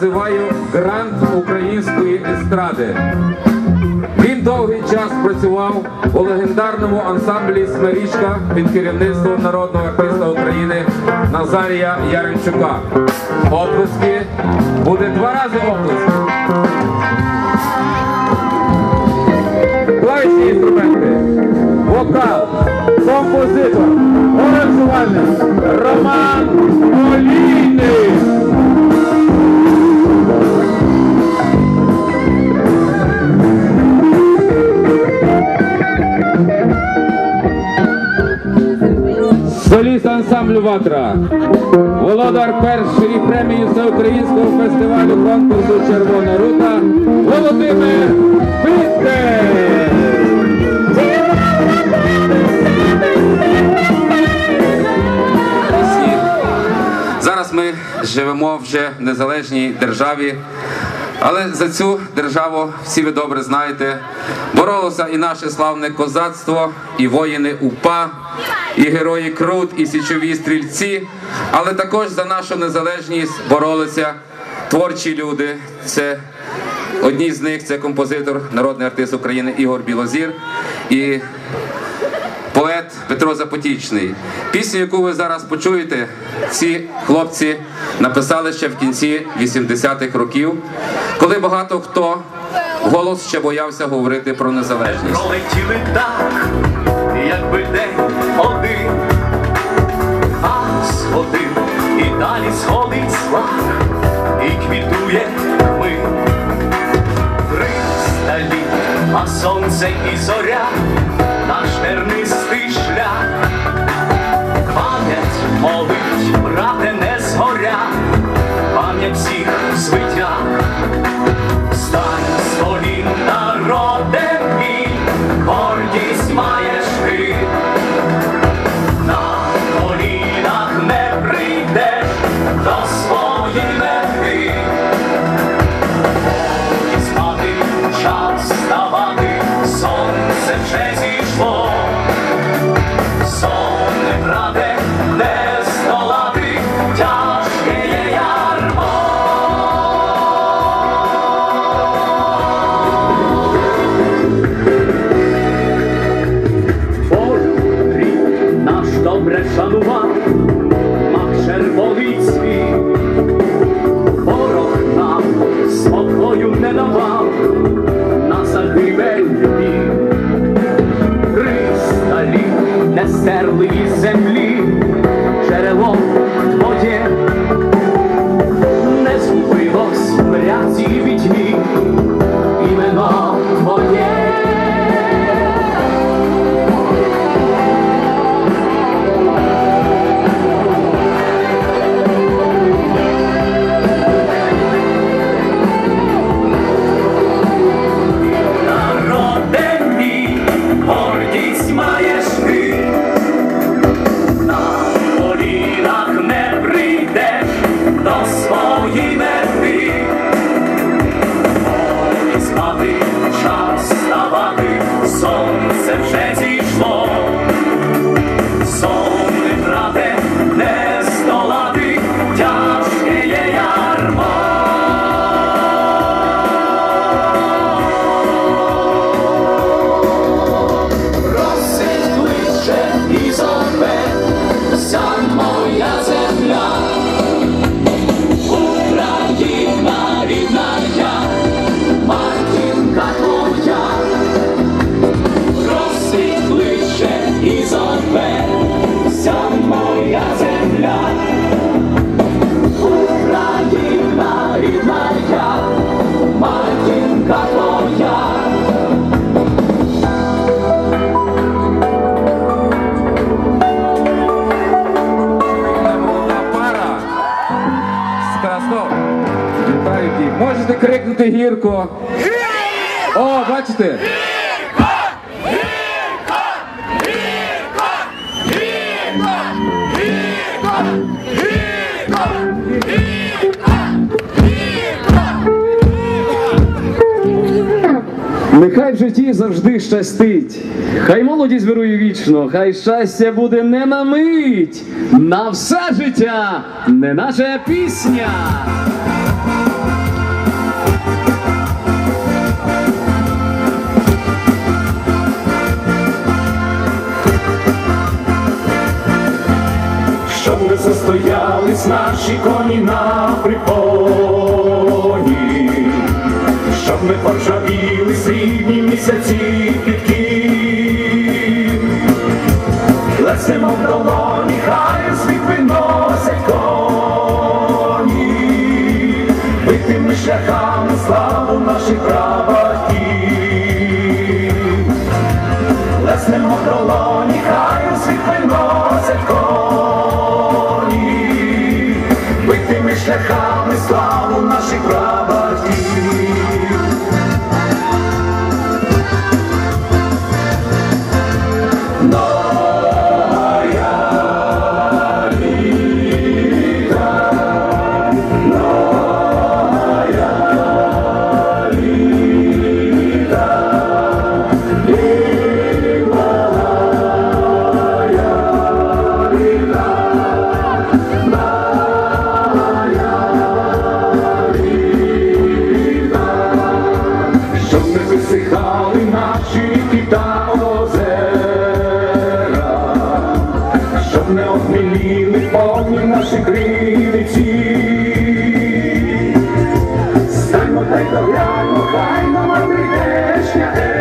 Називаю грант української естради. Він довгий час працював у легендарному ансамблі Смирічка під керівництвом народного артиста України Назарія Яремчука. Оплески буде два рази оплески. Клавішні інструменти, вокал, композитор, аранжувальник Роман Олійник. Соліст ансамблю Ватра, володар першої премії всеукраїнського фестивалю конкурсу Червона рута Володимир Пістер. Зараз ми живемо вже в незалежній державі, але за цю державу всі ви добре знаєте. Боролося і наше славне козацтво, і воїни УПА, і герої Крут, і січові стрільці. Але також за нашу незалежність боролися творчі люди. Це одні з них це композитор, народний артист України Ігор Білозір. І поет Петро Запотічний. Пісню, яку ви зараз почуєте, ці хлопці написали ще в кінці 80-х років, коли багато хто голос ще боявся говорити про незалежність. Якби день один, а сходив і далі сходить слав, і квітує ми Присталі, а сонце і зоря, наш тернистий шлях. Пам'ять молить, брате, не згоря, пам'ять всіх звитяг. Можете крикнути гірко. Гірко! О, бачите? Гірко! Гірко! Гірко! Гірко! Гірко! Гірко! Нехай в житті завжди щастить. Хай молодість вирує вічно, хай щастя буде не на мить. На все життя не наша пісня. там, застоялись наші коні на припоні, щоб не поржавіли срібні місяці підки, леснемо в долоні, хай світ виносять коні, битими шляхами славу наших прав. не обміліли, повні наші кривиці. Стаймо та й догляньмо, хай нова прийдешня.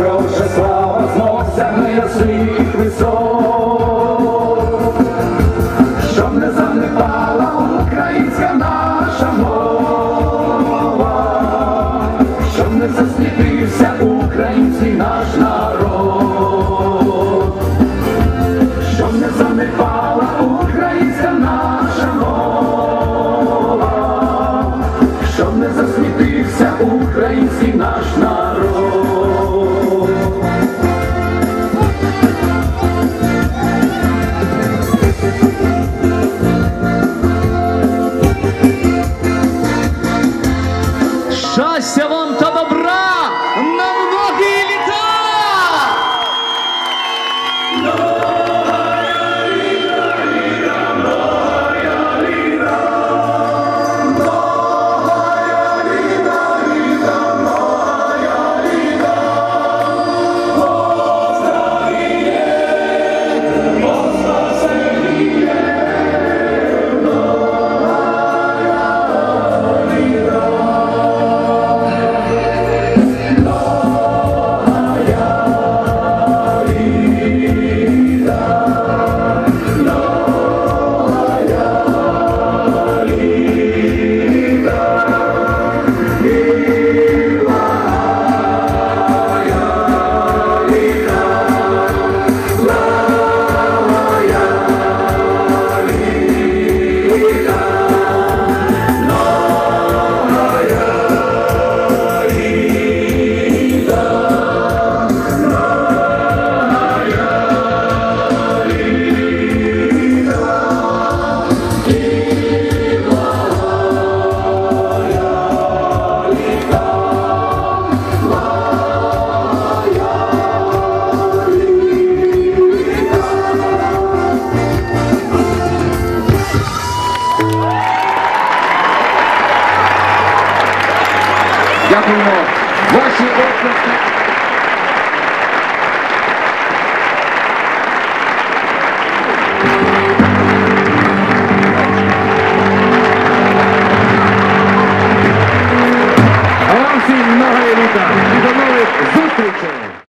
proszę Дякуємо. Ваші области.